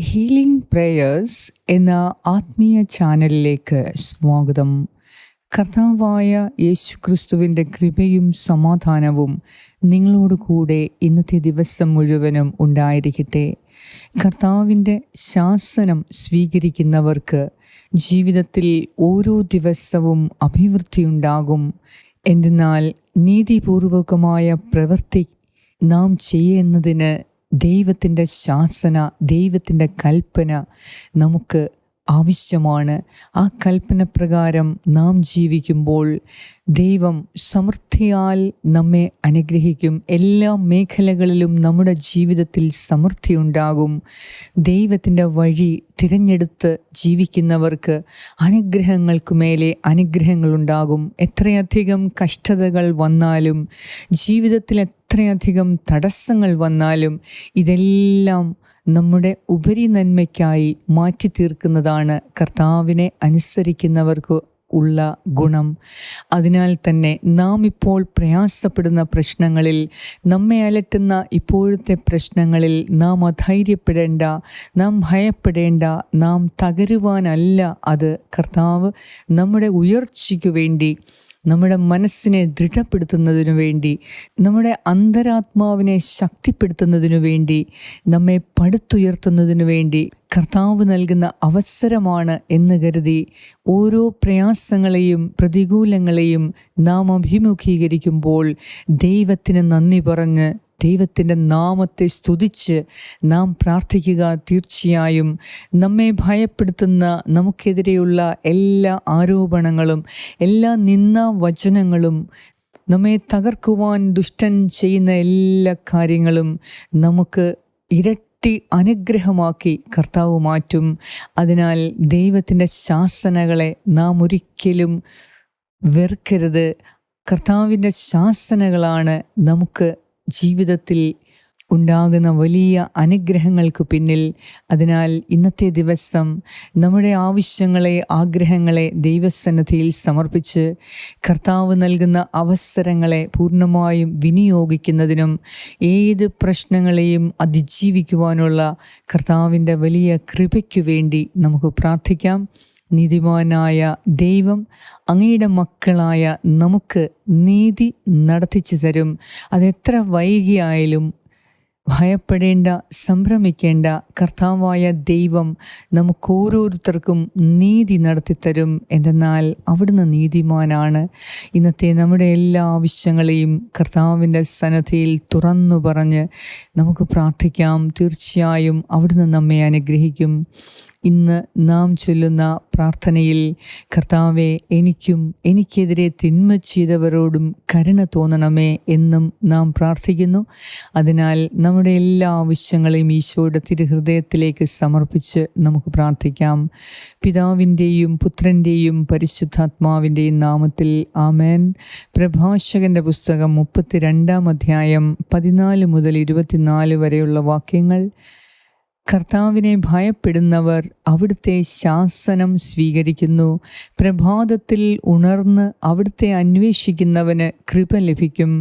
Healing prayers എന്ന ആത്മീയ ചാനലിലേക്ക് സ്വാഗതം. കർത്താവായ യേശു ക്രിസ്തുവിന്റെ കൃപയും സമാധാനവും നിങ്ങളോട് കൂടെ ഇന്നത്തെ ദിവസം മുഴുവനും ഉണ്ടായിരിക്കട്ടെ. കർത്താവിന്റെ ശാസനം സ്വീകരിക്കുന്നവർക്ക് ജീവിതത്തിൽ ഓരോ ദിവസവും അഭിവൃദ്ധിയുണ്ടാകും എന്തെന്നാൽ നീതിപൂർവകമായ പ്രവൃത്തി നാം ചെയ്യുന്നതിന് ദൈവത്തിന്റെ ശാസന ദൈവത്തിന്റെ കൽപ്പന നമുക്ക് ആവശ്യമാണ്. ആ കൽപ്പന പ്രകാരം നാം ജീവിക്കുമ്പോൾ ദൈവം സമൃദ്ധിയാൽ നമ്മെ അനുഗ്രഹിക്കും. എല്ലാ മേഖലകളിലും നമ്മുടെ ജീവിതത്തിൽ സമൃദ്ധി ഉണ്ടാകും ദൈവത്തിന്റെ വഴി തിരഞ്ഞെടുത്ത് ജീവിക്കുന്നവർക്ക് അനുഗ്രഹങ്ങൾക്ക് മേലെ അനുഗ്രഹങ്ങളുണ്ടാകും. എത്രയധികം കഷ്ടതകൾ വന്നാലും ജീവിതത്തിൽ എത്രയധികം തടസ്സങ്ങൾ വന്നാലും ഇതെല്ലാം നമ്മുടെ ഉപരി നന്മയ്ക്കായി മാറ്റി തീർക്കുന്നതാണ് കർത്താവിനെ അനുസരിക്കുന്നവർക്ക് ഉള്ള ഗുണം. അതിനാൽ തന്നെ നാം ഇപ്പോൾ പ്രയാസപ്പെടുന്ന പ്രശ്നങ്ങളിൽ നമ്മെ അലട്ടുന്ന ഇപ്പോഴത്തെ പ്രശ്നങ്ങളിൽ നാം അധൈര്യപ്പെടേണ്ട നാം ഭയപ്പെടേണ്ട നാം തകരുവാനല്ല അത് കർത്താവ് നമ്മുടെ ഉയർച്ചയ്ക്ക് വേണ്ടി നമ്മുടെ മനസ്സിനെ ദൃഢപ്പെടുത്തുന്നതിനു വേണ്ടി നമ്മുടെ അന്തരാത്മാവിനെ ശക്തിപ്പെടുത്തുന്നതിനു വേണ്ടി നമ്മെ പടുത്തുയർത്തുന്നതിനു വേണ്ടി കർത്താവ് നൽകുന്ന അവസരമാണ് എന്ന് കരുതി ഓരോ പ്രയാസങ്ങളെയും പ്രതികൂലങ്ങളെയും നാം അഭിമുഖീകരിക്കുമ്പോൾ ദൈവത്തിന് നന്ദി പറഞ്ഞ് ദൈവത്തിന്റെ നാമത്തെ സ്തുതിച്ച് നാം പ്രാർത്ഥിക്കുക തീർച്ചയായും. നമ്മെ ഭയപ്പെടുത്തുന്ന നമുക്കെതിരെയുള്ള എല്ലാ ആരോപണങ്ങളും എല്ലാ നിന്ന വചനങ്ങളും നമ്മെ തകർക്കുവാൻ ദുഷ്ടൻ ചെയ്യുന്ന എല്ലാ കാര്യങ്ങളും നമുക്ക് ഇരട്ടി അനുഗ്രഹമാക്കി കർത്താവ് മാറ്റും. അതിനാൽ ദൈവത്തിന്റെ ശാസനകളെ നാം ഒരിക്കലും വെറുക്കരുത്. കർത്താവിന്റെ ശാസനകളാണ് നമുക്ക് ജീവിതത്തിൽ ഉണ്ടാകുന്ന വലിയ അനുഗ്രഹങ്ങൾക്ക് പിന്നിൽ. അതിനാൽ ഇന്നത്തെ ദിവസം നമ്മുടെ ആവശ്യങ്ങളെ ആഗ്രഹങ്ങളെ ദൈവസന്നിധിയിൽ സമർപ്പിച്ച് കർത്താവ് നൽകുന്ന അവസരങ്ങളെ പൂർണമായും വിനിയോഗിക്കുന്നതിനും ഏത് പ്രശ്നങ്ങളെയും അതിജീവിക്കുവാനുള്ള കർത്താവിന്റെ വലിയ കൃപയ്ക്കു വേണ്ടി നമുക്ക് പ്രാർത്ഥിക്കാം. നീതിമാനായ ദൈവം അങ്ങയുടെ മക്കളായ നമുക്ക് നീതി നടത്തിച്ചു തരും. അതെത്ര വൈകിയായാലും ഭയപ്പെടേണ്ട സംഭ്രമിക്കേണ്ട കർത്താവായ ദൈവം നമുക്ക് ഓരോരുത്തർക്കും നീതി നടത്തിത്തരും. എന്തെന്നാൽ അവിടുന്ന് നീതിമാനാണ്. ഇന്നത്തെ നമ്മുടെ എല്ലാ ആവശ്യങ്ങളെയും കർത്താവിന്റെ സന്നദ്ധിയിൽ തുറന്നു പറഞ്ഞ് നമുക്ക് പ്രാർത്ഥിക്കാം. തീർച്ചയായും അവിടുന്ന് നമ്മെ അനുഗ്രഹിക്കും. ഇന്ന് നാം ചൊല്ലുന്ന പ്രാർത്ഥനയിൽ കർത്താവെ എനിക്കും എനിക്കെതിരെ തിന്മ ചെയ്തവരോടും കരുണ തോന്നണമേ എന്നും നാം പ്രാർത്ഥിക്കുന്നു. അതിനാൽ നമ്മുടെ എല്ലാ ആവശ്യങ്ങളെയും ഈശോയുടെ തിരുഹൃദയത്തിലേക്ക് സമർപ്പിച്ച് നമുക്ക് പ്രാർത്ഥിക്കാം. പിതാവിന്റെയും പുത്രന്റെയും പരിശുദ്ധാത്മാവിന്റെയും നാമത്തിൽ ആമേൻ. പ്രഭാഷകന്റെ പുസ്തകം മുപ്പത്തിരണ്ടാം അധ്യായം പതിനാല് മുതൽ ഇരുപത്തിനാല് വരെയുള്ള വാക്യങ്ങൾ കർത്താവിനെ ഭയപ്പെടുന്നവർ അവിടുത്തെ ശാസനം സ്വീകരിക്കുന്നു. പ്രഭാതത്തിൽ ഉണർന്ന് അവിടുത്തെ അന്വേഷിക്കുന്നവന് കൃപ ലഭിക്കും.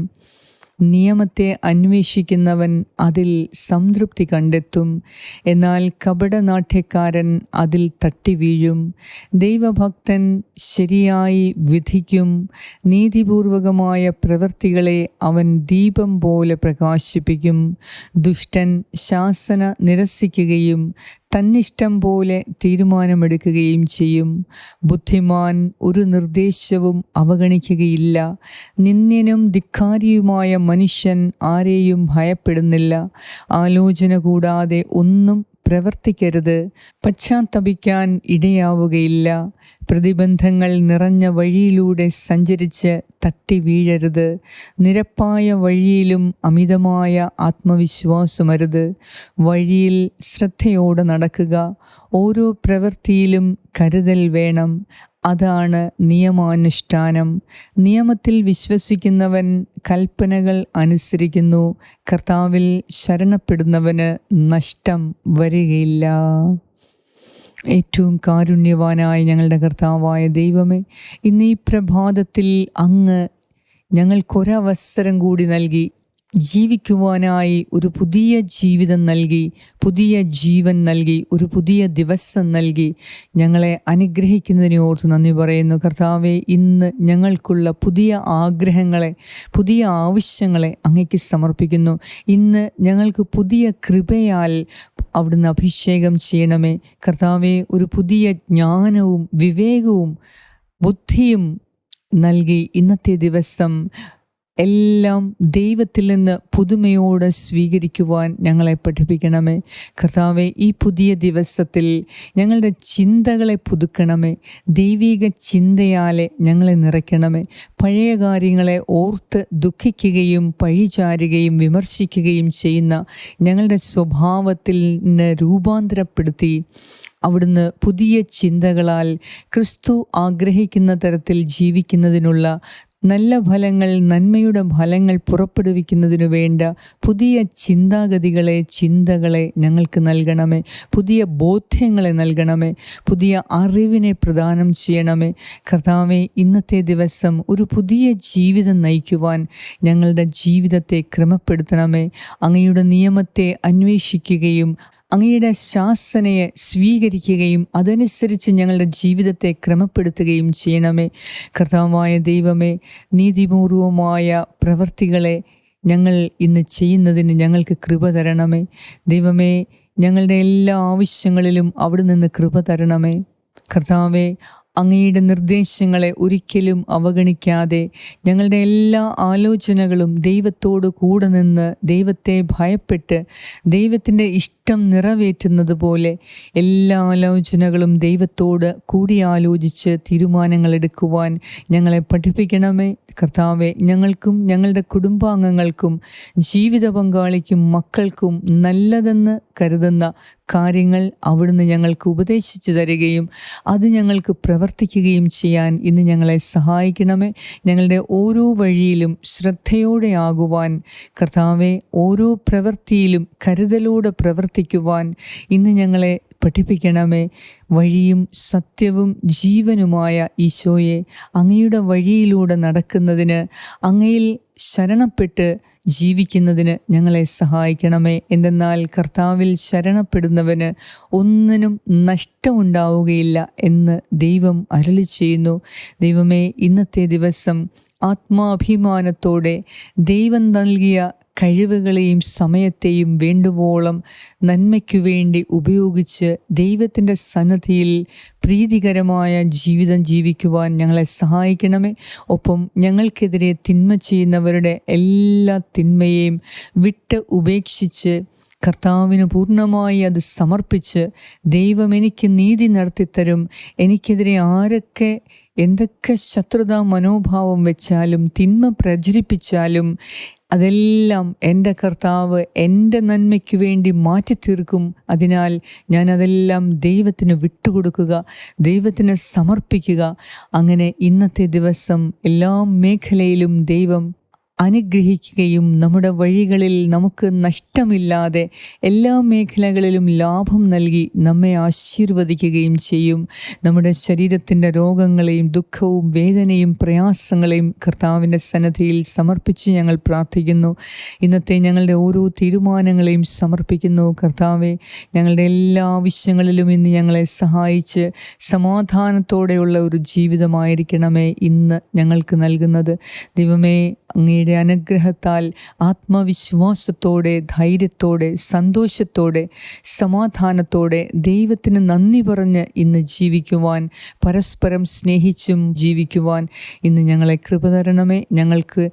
നിയമത്തെ അന്വേഷിക്കുന്നവൻ അതിൽ സംതൃപ്തി കണ്ടെത്തും. എന്നാൽ കപടനാട്യക്കാരൻ അതിൽ തട്ടി വീഴും ദൈവഭക്തൻ ശരിയായി വിധിക്കും. നീതിപൂർവകമായ പ്രവൃത്തികളെ അവൻ ദീപം പോലെ പ്രകാശിപ്പിക്കും. ദുഷ്ടൻ ശാസന നിരസിക്കുകയും തന്നിഷ്ടം പോലെ തീരുമാനമെടുക്കുകയും ചെയ്യും. ബുദ്ധിമാൻ ഒരു നിർദ്ദേശവും അവഗണിക്കുകയില്ല. നിന്ദ്യനും ധിക്കാരിയുമായ മനുഷ്യൻ ആരെയും ഭയപ്പെടുന്നില്ല. ആലോചന കൂടാതെ ഒന്നും പ്രവർത്തിക്കരുത്. പശ്ചാത്തപിക്കാൻ ഇടയാവുകയില്ല. പ്രതിബന്ധങ്ങൾ നിറഞ്ഞ വഴിയിലൂടെ സഞ്ചരിച്ച് തട്ടി വീഴരുത്. നിരപ്പായ വഴിയിലും അമിതമായ ആത്മവിശ്വാസമരുത്. വഴിയിൽ ശ്രദ്ധയോടെ നടക്കുക. ഓരോ പ്രവൃത്തിയിലും കരുതൽ വേണം. അതാണ് നിയമാനുഷ്ഠാനം. നിയമത്തിൽ വിശ്വസിക്കുന്നവൻ കൽപ്പനകൾ അനുസരിക്കുന്നു. കർത്താവിൽ ശരണപ്പെടുന്നവന് നഷ്ടം വരികയില്ല. ഏറ്റവും കാരുണ്യവാനായ ഞങ്ങളുടെ കർത്താവായ ദൈവമേ ഇന്ന് ഈ പ്രഭാതത്തിൽ അങ്ങ് ഞങ്ങൾക്കൊരവസരം കൂടി നൽകി ജീവിക്കുവാനായി ഒരു പുതിയ ജീവിതം നൽകി പുതിയ ജീവൻ നൽകി ഒരു പുതിയ ദിവസം നൽകി. ഞങ്ങളെ അനുഗ്രഹിക്കുന്നതിനെ ഓർത്ത് നന്ദി പറയുന്നു. കർത്താവെ ഇന്ന് ഞങ്ങൾക്കുള്ള പുതിയ ആഗ്രഹങ്ങളെ പുതിയ ആവശ്യങ്ങളെ അങ്ങയ്ക്ക് സമർപ്പിക്കുന്നു. ഇന്ന് ഞങ്ങൾക്ക് പുതിയ കൃപയാൽ അവിടുന്ന് അഭിഷേകം ചെയ്യണമേ. കർത്താവെ ഒരു പുതിയ ജ്ഞാനവും വിവേകവും ബുദ്ധിയും നൽകി ഇന്നത്തെ ദിവസം എല്ലാം ദൈവത്തിൽ നിന്ന് പുതുമയോടെ സ്വീകരിക്കുവാൻ ഞങ്ങളെ പഠിപ്പിക്കണമേ. കർത്താവെ ഈ പുതിയ ദിവസത്തിൽ ഞങ്ങളുടെ ചിന്തകളെ പുതുക്കണമേ. ദൈവിക ചിന്തയാലെ ഞങ്ങളെ നിറയ്ക്കണമേ. പഴയ കാര്യങ്ങളെ ഓർത്ത് ദുഃഖിക്കുകയും പഴിചാരുകയും വിമർശിക്കുകയും ചെയ്യുന്ന ഞങ്ങളുടെ സ്വഭാവത്തിൽ രൂപാന്തരപ്പെടുത്തി അവിടുന്ന് പുതിയ ചിന്തകളാൽ ക്രിസ്തു ആഗ്രഹിക്കുന്ന തരത്തിൽ ജീവിക്കുന്നതിനുള്ള നല്ല ഫലങ്ങൾ നന്മയുടെ ഫലങ്ങൾ പുറപ്പെടുവിക്കുന്നതിനു വേണ്ട പുതിയ ചിന്താഗതികളെ ചിന്തകളെ ഞങ്ങൾക്ക് നൽകണമേ. പുതിയ ബോധ്യങ്ങളെ നൽകണമേ. പുതിയ അറിവിനെ പ്രദാനം ചെയ്യണമേ. കർത്താവെ ഇന്നത്തെ ദിവസം ഒരു പുതിയ ജീവിതം നയിക്കുവാൻ ഞങ്ങളുടെ ജീവിതത്തെ ക്രമപ്പെടുത്തണമേ. അങ്ങയുടെ നിയമത്തെ അന്വേഷിക്കുകയും അങ്ങയുടെ ശാസനയെ സ്വീകരിക്കുകയും അതനുസരിച്ച് ഞങ്ങളുടെ ജീവിതത്തെ ക്രമപ്പെടുത്തുകയും ചെയ്യണമേ. കർത്താവായ ദൈവമേ നീതിപൂർവമായ പ്രവർത്തികളെ ഞങ്ങൾ ഇന്ന് ചെയ്യുന്നതിന് ഞങ്ങൾക്ക് കൃപ തരണമേ. ദൈവമേ ഞങ്ങളുടെ എല്ലാ ആവശ്യങ്ങളിലും അവിടെ നിന്ന് കൃപ തരണമേ. കർത്താവെ അങ്ങയുടെ നിർദ്ദേശങ്ങളെ ഒരിക്കലും അവഗണിക്കാതെ ഞങ്ങളുടെ എല്ലാ ആലോചനകളും ദൈവത്തോട് കൂടെ നിന്ന് ദൈവത്തെ ഭയപ്പെട്ട് ദൈവത്തിന്റെ ഇഷ്ടം നിറവേറ്റുന്നത് പോലെ എല്ലാ ആലോചനകളും ദൈവത്തോട് കൂടിയാലോചിച്ച് തീരുമാനങ്ങൾ എടുക്കുവാൻ ഞങ്ങളെ പഠിപ്പിക്കണമേ. കർത്താവെ ഞങ്ങൾക്കും ഞങ്ങളുടെ കുടുംബാംഗങ്ങൾക്കും ജീവിത പങ്കാളിക്കും മക്കൾക്കും നല്ലതെന്ന് കരുതുന്ന കാര്യങ്ങൾ അവിടുന്ന് ഞങ്ങൾക്ക് ഉപദേശിച്ചു തരികയും അത് ഞങ്ങൾക്ക് പ്രവർത്തിക്കുകയും ചെയ്യാൻ ഇന്ന് ഞങ്ങളെ സഹായിക്കണമേ. ഞങ്ങളുടെ ഓരോ വഴിയിലും ശ്രദ്ധയോടെ ആകുവാൻ കർത്താവെ ഓരോ പ്രവൃത്തിയിലും കരുതലോടെ പ്രവർത്തിക്കുവാൻ ഇന്ന് ഞങ്ങളെ പഠിപ്പിക്കണമേ. വഴിയും സത്യവും ജീവനുമായ ഈശോയെ അങ്ങയുടെ വഴിയിലൂടെ നടക്കുന്നതിന് അങ്ങയിൽ ശരണപ്പെട്ട് ജീവിക്കുന്നതിന് ഞങ്ങളെ സഹായിക്കണമേ. എന്തെന്നാൽ കർത്താവിൽ ശരണപ്പെടുന്നവന് ഒന്നിനും നഷ്ടമുണ്ടാവുകയില്ല എന്ന് ദൈവം അരളി ചെയ്യുന്നു. ദൈവമേ ഇന്നത്തെ ദിവസം ആത്മാഭിമാനത്തോടെ ദൈവം നൽകിയ കഴിവുകളെയും സമയത്തെയും വേണ്ടുവോളം നന്മയ്ക്കു വേണ്ടി ഉപയോഗിച്ച് ദൈവത്തിന്റെ സന്നദ്ധിയിൽ പ്രീതികരമായ ജീവിതം ജീവിക്കുവാൻ ഞങ്ങളെ സഹായിക്കണമേ. ഒപ്പം ഞങ്ങൾക്കെതിരെ തിന്മ ചെയ്യുന്നവരുടെ എല്ലാ തിന്മയെയും വിട്ട് ഉപേക്ഷിച്ച് കർത്താവിന് പൂർണമായി അത് സമർപ്പിച്ച് ദൈവം എനിക്ക് നീതി നടത്തിത്തരും. എനിക്കെതിരെ ആരൊക്കെ എന്തൊക്കെ ശത്രുതാ മനോഭാവം വെച്ചാലും തിന്മ പ്രചരിപ്പിച്ചാലും അതെല്ലാം എന്റെ കർത്താവ് എന്റെ നന്മയ്ക്ക് വേണ്ടി മാറ്റി തീർക്കും അതിനാൽ ഞാൻ അതെല്ലാം ദൈവത്തിന് വിട്ടുകൊടുക്കുക ദൈവത്തിന് സമർപ്പിക്കുക. അങ്ങനെ ഇന്നത്തെ ദിവസം എല്ലാ മേഖലയിലും ദൈവം അനുഗ്രഹിക്കുകയും നമ്മുടെ വഴികളിൽ നമുക്ക് നഷ്ടമില്ലാതെ എല്ലാ മേഖലകളിലും ലാഭം നൽകി നമ്മെ ആശീർവദിക്കുകയും ചെയ്യും. നമ്മുടെ ശരീരത്തിന്റെ രോഗങ്ങളെയും ദുഃഖവും വേദനയും പ്രയാസങ്ങളെയും കർത്താവിന്റെ സന്നദ്ധിയിൽ സമർപ്പിച്ച് ഞങ്ങൾ പ്രാർത്ഥിക്കുന്നു. ഇന്നത്തെ ഞങ്ങളുടെ ഓരോ തീരുമാനങ്ങളെയും സമർപ്പിക്കുന്നു. കർത്താവെ ഞങ്ങളുടെ എല്ലാ ആവശ്യങ്ങളിലും ഇന്ന് ഞങ്ങളെ സഹായിച്ച് സമാധാനത്തോടെയുള്ള ഒരു ജീവിതമായിരിക്കണമേ ഇന്ന് ഞങ്ങൾക്ക് നൽകുന്നത്. ദൈവമേ അങ്ങയുടെ അനുഗ്രഹത്താൽ ആത്മവിശ്വാസത്തോടെ ധൈര്യത്തോടെ സന്തോഷത്തോടെ സമാധാനത്തോടെ ദൈവത്തിന് നന്ദി പറഞ്ഞ് ഇന്ന് ജീവിക്കുവാൻ പരസ്പരം സ്നേഹിച്ചും ജീവിക്കുവാൻ ഇന്ന് ഞങ്ങളെ കൃപ തരണമേ. ഞങ്ങൾക്ക്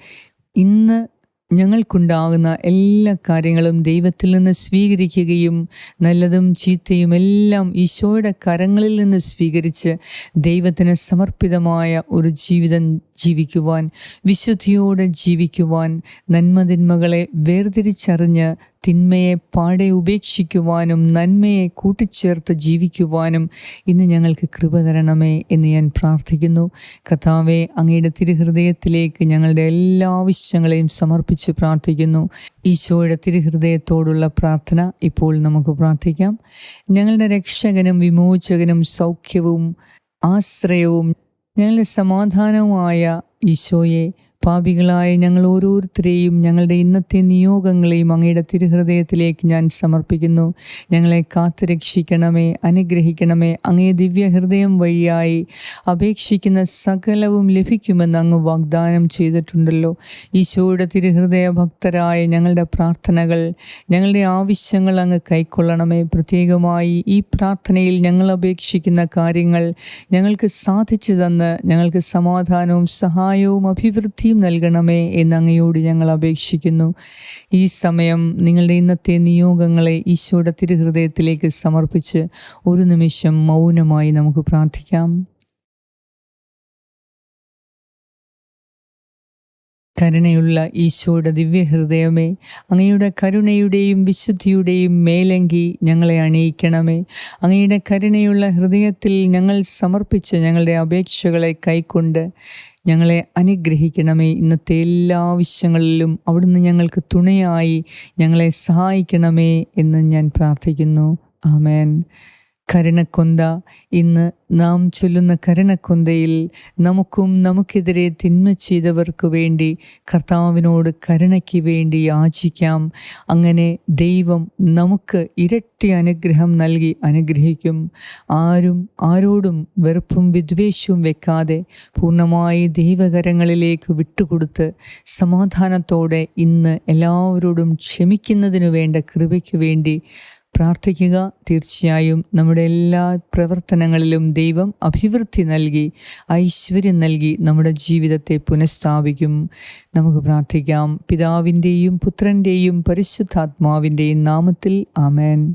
ഇന്ന് ഞങ്ങൾക്കുണ്ടാകുന്ന എല്ലാ കാര്യങ്ങളും ദൈവത്തിൽ നിന്ന് സ്വീകരിക്കുകയും നല്ലതും ചീത്തയും എല്ലാം ഈശോയുടെ കരങ്ങളിൽ നിന്ന് സ്വീകരിച്ച് ദൈവത്തിന് സമർപ്പിതമായ ഒരു ജീവിതം ജീവിക്കുവാൻ വിശുദ്ധിയോടെ ജീവിക്കുവാൻ നന്മതിന്മകളെ വേർതിരിച്ചറിഞ്ഞ് തിന്മയെ പാടെ ഉപേക്ഷിക്കുവാനും നന്മയെ കൂട്ടിച്ചേർത്ത് ജീവിക്കുവാനും ഇന്ന് ഞങ്ങൾക്ക് കൃപ തരണമേ എന്ന് ഞാൻ പ്രാർത്ഥിക്കുന്നു. കഥാവെ അങ്ങയുടെ തിരുഹൃദയത്തിലേക്ക് ഞങ്ങളുടെ എല്ലാ ആവശ്യങ്ങളെയും സമർപ്പിച്ച് പ്രാർത്ഥിക്കുന്നു. ഈശോയുടെ തിരുഹൃദയത്തോടുള്ള പ്രാർത്ഥന ഇപ്പോൾ നമുക്ക് പ്രാർത്ഥിക്കാം. ഞങ്ങളുടെ രക്ഷകനും വിമോചകനും സൗഖ്യവും ആശ്രയവും ഞങ്ങളുടെ സമാധാനവുമായ ഈശോയെ പാപികളായ ഞങ്ങൾ ഓരോരുത്തരെയും ഞങ്ങളുടെ ഇന്നത്തെ നിയോഗങ്ങളെയും അങ്ങയുടെ തിരുഹൃദയത്തിലേക്ക് ഞാൻ സമർപ്പിക്കുന്നു. ഞങ്ങളെ കാത്തുരക്ഷിക്കണമേ അനുഗ്രഹിക്കണമേ അങ്ങേ ദിവ്യഹൃദയം വഴിയായി അപേക്ഷിക്കുന്ന സകലവും ലഭിക്കുമെന്ന് അങ്ങ് വാഗ്ദാനം ചെയ്തിട്ടുണ്ടല്ലോ. ഈശോയുടെ തിരുഹൃദയ ഭക്തരായ ഞങ്ങളുടെ പ്രാർത്ഥനകൾ ഞങ്ങളുടെ ആവശ്യങ്ങൾ അങ്ങ് കൈക്കൊള്ളണമേ. പ്രത്യേകമായി ഈ പ്രാർത്ഥനയിൽ ഞങ്ങൾ അപേക്ഷിക്കുന്ന കാര്യങ്ങൾ ഞങ്ങൾക്ക് സാധിച്ചു തന്ന് ഞങ്ങൾക്ക് സമാധാനവും സഹായവും അഭിവൃദ്ധിയും നൽകണമേ എന്ന് അങ്ങയോട് ഞങ്ങൾ അപേക്ഷിക്കുന്നു. ഈ സമയം നിങ്ങളുടെ ഇന്നത്തെ നിയോഗങ്ങളെ ഈശോയുടെ തിരുഹൃദയത്തിലേക്ക് സമർപ്പിച്ച് ഒരു നിമിഷം മൗനമായി നമുക്ക് പ്രാർത്ഥിക്കാം. കരുണയുള്ള ഈശോയുടെ ദിവ്യഹൃദയമേ അങ്ങയുടെ കരുണയുടെയും വിശുദ്ധിയുടെയും മേലങ്കി ഞങ്ങളെ അണിയിക്കണമേ. അങ്ങയുടെ കരുണയുള്ള ഹൃദയത്തിൽ ഞങ്ങൾ സമർപ്പിച്ച് ഞങ്ങളുടെ അപേക്ഷകളെ കൈക്കൊണ്ട് ഞങ്ങളെ അനുഗ്രഹിക്കണമേ. ഇന്നത്തെ എല്ലാ ആവശ്യങ്ങളിലും അവിടുന്ന് ഞങ്ങൾക്ക് തുണയായി ഞങ്ങളെ സഹായിക്കണമേ എന്ന് ഞാൻ പ്രാർത്ഥിക്കുന്നു. ആമേൻ. കരുണക്കൊന്ത. ഇന്ന് നാം ചൊല്ലുന്ന കരുണക്കൊന്തയിൽ നമുക്കും നമുക്കെതിരെ തിന്മ ചെയ്തവർക്ക് വേണ്ടി കർത്താവിനോട് കരുണയ്ക്ക് വേണ്ടി യാചിക്കാം. അങ്ങനെ ദൈവം നമുക്ക് ഇരട്ടി അനുഗ്രഹം നൽകി അനുഗ്രഹിക്കും. ആരും ആരോടും വെറുപ്പും വിദ്വേഷവും വെക്കാതെ പൂർണമായി ദൈവകരങ്ങളിലേക്ക് വിട്ടുകൊടുത്ത് സമാധാനത്തോടെ ഇന്ന് എല്ലാവരോടും ക്ഷമിക്കുന്നതിനു വേണ്ട കൃപയ്ക്ക് വേണ്ടി പ്രാർത്ഥിക്കുക. തീർച്ചയായും നമ്മുടെ എല്ലാ പ്രവർത്തനങ്ങളിലും ദൈവം അഭിവൃദ്ധി നൽകി ഐശ്വര്യം നൽകി നമ്മുടെ ജീവിതത്തെ പുനഃസ്ഥാപിക്കും. നമുക്ക് പ്രാർത്ഥിക്കാം. പിതാവിന്റെയും പുത്രന്റെയും പരിശുദ്ധാത്മാവിന്റെയും നാമത്തിൽ ആമേൻ.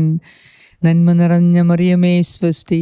നന്മ നിറഞ്ഞ മറിയമേ സ്വസ്തി.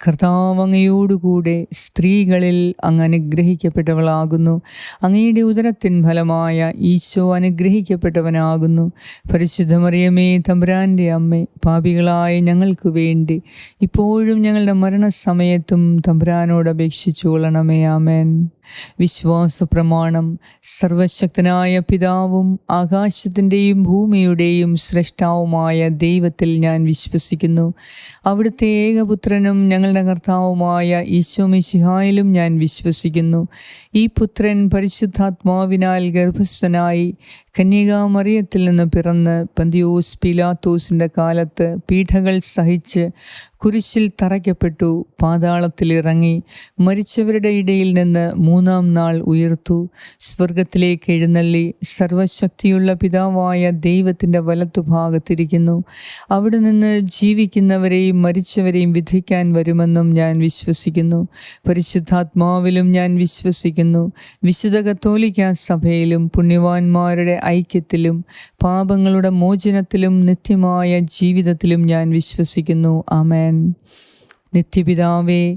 കർത്താവ് അങ്ങയോടുകൂടെ സ്ത്രീകളിൽ അങ്ങ് അനുഗ്രഹിക്കപ്പെട്ടവളാകുന്നു. അങ്ങയുടെ ഉദരത്തിൻ ഫലമായ ഈശോ അനുഗ്രഹിക്കപ്പെട്ടവനാകുന്നു. പരിശുദ്ധമറിയമേ തമ്പുരാന്റെ അമ്മ പാപികളായ ഞങ്ങൾക്ക് വേണ്ടി ഇപ്പോഴും ഞങ്ങളുടെ മരണസമയത്തും തമ്പുരാനോട് അപേക്ഷിച്ചു കൊള്ളണമേ ആമേൻ. വിശ്വാസ പ്രമാണം സർവശക്തനായ പിതാവും ആകാശത്തിന്റെയും ഭൂമിയുടെയും സൃഷ്ടാവുമായ ദൈവത്തിൽ ഞാൻ വിശ്വസിക്കുന്നു. അവിടുത്തെ ഏകപുത്രനും ഞങ്ങളുടെ കർത്താവുമായ ഈശോമിശിഹായിലും ഞാൻ വിശ്വസിക്കുന്നു. ഈ പുത്രൻ പരിശുദ്ധാത്മാവിനാൽ ഗർഭസ്ഥനായി കന്യകാമറിയത്തിൽ നിന്ന് പിറന്ന് പന്തിയോസ് പിലാത്തോസിന്റെ കാലത്ത് പീഠകൾ സഹിച്ച് കുരിശിൽ തറയ്ക്കപ്പെട്ടു പാതാളത്തിലിറങ്ങി മരിച്ചവരുടെ ഇടയിൽ നിന്ന് മൂന്നാം നാൾ ഉയർത്തു. സ്വർഗത്തിലേക്ക് എഴുന്നള്ളി സർവശക്തിയുള്ള പിതാവായ ദൈവത്തിന്റെ വലത്തുഭാഗത്തിരിക്കുന്നു. അവിടെ നിന്ന് ജീവിക്കുന്നവരെയും മരിച്ചവരെയും വിധിക്കാൻ വരുമെന്നും ഞാൻ വിശ്വസിക്കുന്നു. പരിശുദ്ധാത്മാവിലും ഞാൻ വിശ്വസിക്കുന്നു. വിശുദ്ധ കത്തോലിക്ക സഭയിലും പുണ്യവാന്മാരുടെ ഐക്യത്തിലും പാപങ്ങളുടെ മോചനത്തിലും നിത്യമായ ജീവിതത്തിലും ഞാൻ വിശ്വസിക്കുന്നു. ആമേൻ. നിത്യപിതാവേ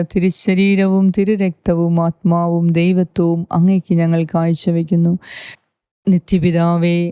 തിരുശരീരവും തിരുരക്തവും ആത്മാവും ദൈവത്വവും അങ്ങേക്ക് ഞങ്ങൾ കാഴ്ചവെക്കുന്നു. നിത്യപിതാവേ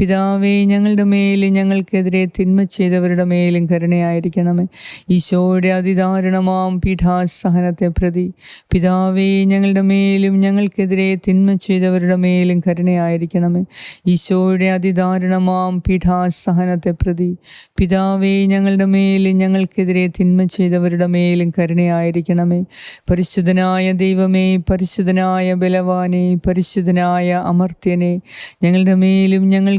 പിതാവേ ഞങ്ങളുടെ മേലും ഞങ്ങൾക്കെതിരെ തിന്മ ചെയ്തവരുടെ മേലും കരുണയായിരിക്കണമേ. ഈശോയുടെ അതിദാരുണമാം പീഠാസഹനത്തെ പ്രതി. പിതാവേ ഞങ്ങളുടെ മേലും ഞങ്ങൾക്കെതിരെ തിന്മ ചെയ്തവരുടെ മേലും കരുണയായിരിക്കണമേ. ഈശോയുടെ അതിദാരുണമാം പീഠാസഹനത്തെ പ്രതി. പിതാവേ ഞങ്ങളുടെ മേലും ഞങ്ങൾക്കെതിരെ തിന്മ ചെയ്തവരുടെ മേലും കരുണയായിരിക്കണമേ. പരിശുദ്ധനായ ദൈവമേ പരിശുദ്ധനായ ബലവാനെ പരിശുദ്ധനായ അമർത്യനെ ഞങ്ങളുടെ മേലും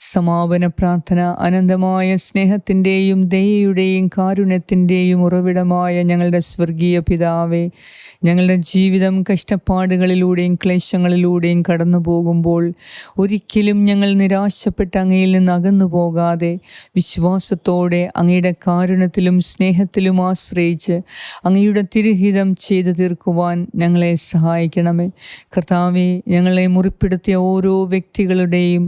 സമാപന പ്രാർത്ഥന അനന്തമായ സ്നേഹത്തിന്റെയും ദയയുടെയും കാരുണ്യത്തിന്റെയും ഉറവിടമായ ഞങ്ങളുടെ സ്വർഗീയ പിതാവേ ഞങ്ങളുടെ ജീവിതം കഷ്ടപ്പാടുകളിലൂടെയും ക്ലേശങ്ങളിലൂടെയും കടന്നു പോകുമ്പോൾ ഒരിക്കലും ഞങ്ങൾ നിരാശപ്പെട്ട് അങ്ങയിൽ നിന്ന് അകന്നു പോകാതെ വിശ്വാസത്തോടെ അങ്ങയുടെ കാരുണ്യത്തിലും സ്നേഹത്തിലും ആശ്രയിച്ച് അങ്ങയുടെ തിരുഹിതം ചെയ്തു തീർക്കുവാൻ ഞങ്ങളെ സഹായിക്കണമേ. കർത്താവെ ഞങ്ങളെ മുറിപ്പെടുത്തിയ ഓരോ വ്യക്തികളുടെയും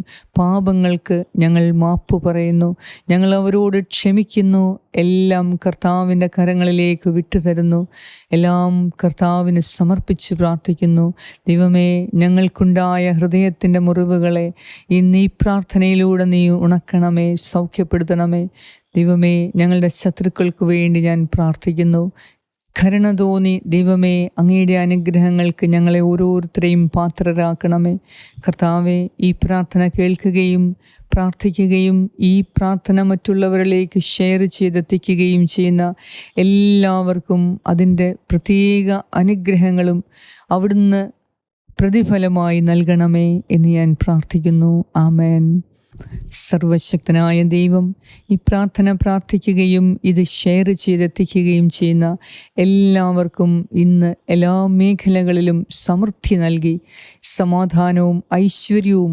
പാപങ്ങൾക്ക് ഞങ്ങൾ മാപ്പ് പറയുന്നു. ഞങ്ങൾ അവരോട് ക്ഷമിക്കുന്നു. എല്ലാം കർത്താവിന്റെ കരങ്ങളിലേക്ക് വിട്ടുതരുന്നു. എല്ലാം കർത്താവിന് സമർപ്പിച്ച് പ്രാർത്ഥിക്കുന്നു. ദൈവമേ ഞങ്ങൾക്കുണ്ടായ ഹൃദയത്തിന്റെ മുറിവുകളെ ഇന്ന് ഈ പ്രാർത്ഥനയിലൂടെ നീ ഉണക്കണമേ സൗഖ്യപ്പെടുത്തണമേ. ദൈവമേ ഞങ്ങളുടെ ശത്രുക്കൾക്ക് വേണ്ടി ഞാൻ പ്രാർത്ഥിക്കുന്നു. കരുണ തോന്നി ദൈവമേ അങ്ങയുടെ അനുഗ്രഹങ്ങൾക്ക് ഞങ്ങളെ ഓരോരുത്തരെയും പാത്രരാക്കണമേ. കർത്താവെ ഈ പ്രാർത്ഥന കേൾക്കുകയും പ്രാർത്ഥിക്കുകയും ഈ പ്രാർത്ഥന മറ്റുള്ളവരിലേക്ക് ഷെയർ ചെയ്തെത്തിക്കുകയും ചെയ്യുന്ന എല്ലാവർക്കും അതിന്റെ പ്രത്യേക അനുഗ്രഹങ്ങളും അവിടുന്ന് പ്രതിഫലമായി നൽകണമേ എന്ന് ഞാൻ പ്രാർത്ഥിക്കുന്നു. ആമേൻ. സർവശക്തനായ ദൈവം ഈ പ്രാർത്ഥന പ്രാർത്ഥിക്കുകയും ഇത് ഷെയർ ചെയ്തെത്തിക്കുകയും ചെയ്യുന്ന എല്ലാവർക്കും ഇന്ന് എല്ലാ മേഖലകളിലും സമൃദ്ധി നൽകി സമാധാനവും ഐശ്വര്യവും